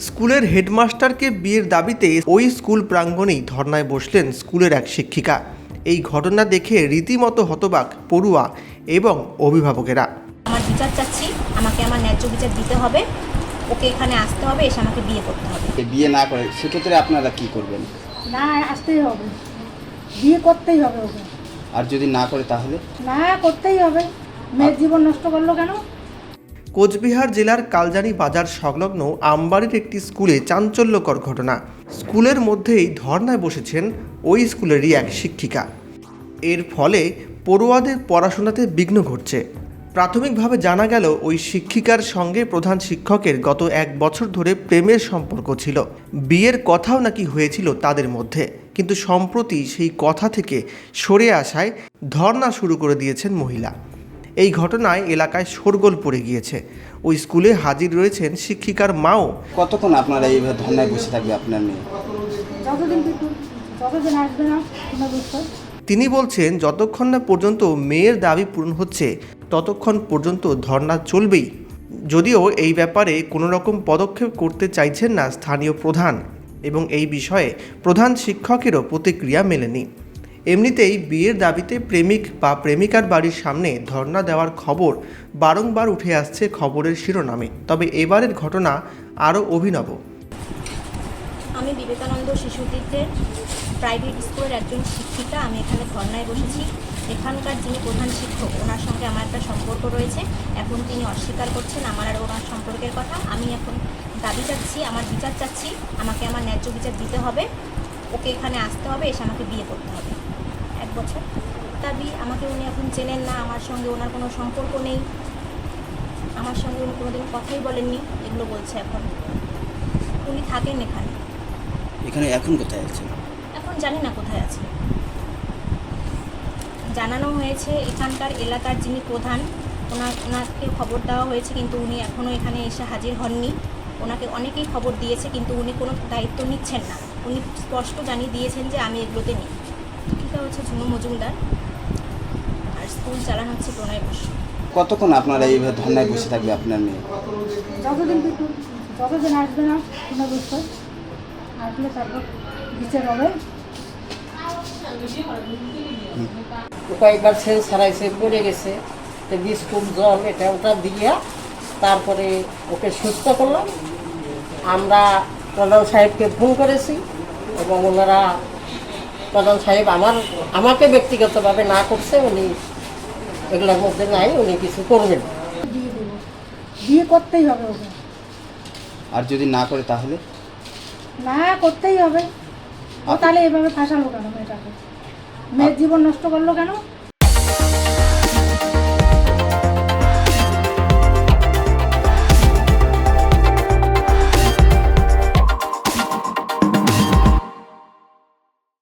স্কুলের হেডমাস্টারকে বিয়ের দাবিতে ওই স্কুল প্রাঙ্গণেই ধর্নায় বসলেন স্কুলের এক শিক্ষিকা। এই ঘটনা দেখে রীতিমতো হতবাক পড়ুয়া এবং অভিভাবকেরা। আমার বিচার চাচ্ছি আমাকে আমার ন্যায্য বিচার দিতে হবে ওকে এখানে আসতে হবে এসে আমাকে বিয়ে করতে হবে। বিয়ে না করে সেক্ষেত্রে আপনারা কি করবেন? না আসতেই হবে। বিয়ে করতেই হবে ওকে। আর যদি না করে তাহলে? না করতেই হবে। মেয়ের জীবন নষ্ট করল কেন? কোচবিহার জেলার কালজানি বাজার সংলগ্ন আমবাড়ির একটি স্কুলে চাঞ্চল্যকর ঘটনা। স্কুলের মধ্যেই ধর্নায় বসেছেন ওই স্কুলেরই এক শিক্ষিকা। এর ফলে পড়ুয়াদের পড়াশোনাতে বিঘ্ন ঘটছে। প্রাথমিকভাবে জানা গেল, ওই শিক্ষিকার সঙ্গে প্রধান শিক্ষকের গত এক বছর ধরে প্রেমের সম্পর্ক ছিল। বিয়ের কথাও নাকি হয়েছিল তাদের মধ্যে। কিন্তু সম্প্রতি সেই কথা থেকে সরে আসায় ধর্না শুরু করে দিয়েছেন মহিলা। এই ঘটনায় এলাকায় শোরগোল পড়ে গিয়েছে। ওই স্কুলে হাজির রয়েছেন শিক্ষিকার মাও। কতক্ষণ আপনারা এইভাবে ধর্নায় বসে থাকবে আপনার মেয়ে? তিনি বলছেন যতক্ষণ না পর্যন্ত মেয়ের দাবি পূরণ হচ্ছে ততক্ষণ পর্যন্ত ধর্না চলবেই। যদিও এই ব্যাপারে কোনো রকম পদক্ষেপ করতে চাইছেন না স্থানীয় প্রধান এবং এই বিষয়ে প্রধান শিক্ষকেরও প্রতিক্রিয়া মেলেনি। এমনিতেই বিয়ের দাবিতে প্রেমিক বা প্রেমিকার বাড়ির সামনে ধর্ণা দেওয়ার খবর বারংবার উঠে আসছে খবরের শিরোনামে। তবে এবারের ঘটনা আরও অভিনব। আমি বিবেকানন্দ শিশুতীর্থের প্রাইভেট স্কুলের একজন শিক্ষিকা। আমি এখানে ধর্নায় বসেছি। এখানকার যিনি প্রধান শিক্ষক, ওনার সঙ্গে আমার একটা সম্পর্ক রয়েছে। এখন তিনি অস্বীকার করছেন আমার আর ওনার সম্পর্কের কথা। আমি এখন দাবি চাচ্ছি, আমার বিচার চাচ্ছি, আমাকে আমার ন্যায্য বিচার দিতে হবে। ওকে এখানে আসতে হবে, এসে আমাকে বিয়ে করতে হবে। বছর। দাবি আমাকে উনি এখন চেনেন না আমার সঙ্গে ওনার কোনো সম্পর্ক নেই। আমার সঙ্গে উনি কোনোদিন কথাই বলেননি এগুলো বলছে এখন। উনি থাকেন এখানে। এখানে এখন কোথায় আছে এখন জানি না কোথায় আছে। জানানো হয়েছে এখানকার এলাকার যিনি প্রধান ওনার ওনাকে খবর দেওয়া হয়েছে কিন্তু উনি এখনও এখানে এসে হাজির হননি। ওনাকে অনেকেই খবর দিয়েছে কিন্তু উনি কোনো দায়িত্ব নিচ্ছেন না। উনি স্পষ্ট জানিয়ে দিয়েছেন যে আমি এগুলোতে নেই। শিক্ষিকা হচ্ছে ঝুনু মজুমদার। আর স্কুল চালানো হচ্ছে প্রণয় বসু কতক্ষণ আপনারা এইভাবে ধর্নায় বসে থাকবে আপনার মেয়ে? যতদিন কিন্তু যতদিন আসবে না কোনো বুঝতে আসলে তারপর বিচার হবে। কয়েকবার সেল ছাড়াইছে পড়ে গেছে। তো বিস্কুট জল এটা ওটা দিয়া তারপরে ওকে সুস্থ করলাম। আমরা প্রধান সাহেবকে ফোন করেছি এবং ওনারা প্রধান সাহেব আমার আমাকে ব্যক্তিগতভাবে না করছে উনি এগুলোর মধ্যে নাই উনি কিছু করবেন। বিয়ে দেবো বিয়ে করতেই হবে ওকে। আর যদি না করে তাহলে? না করতেই হবে। ও তাহলে এভাবে ফাঁসালো কেন মেয়েটাকে? মেয়ের জীবন নষ্ট করল কেন?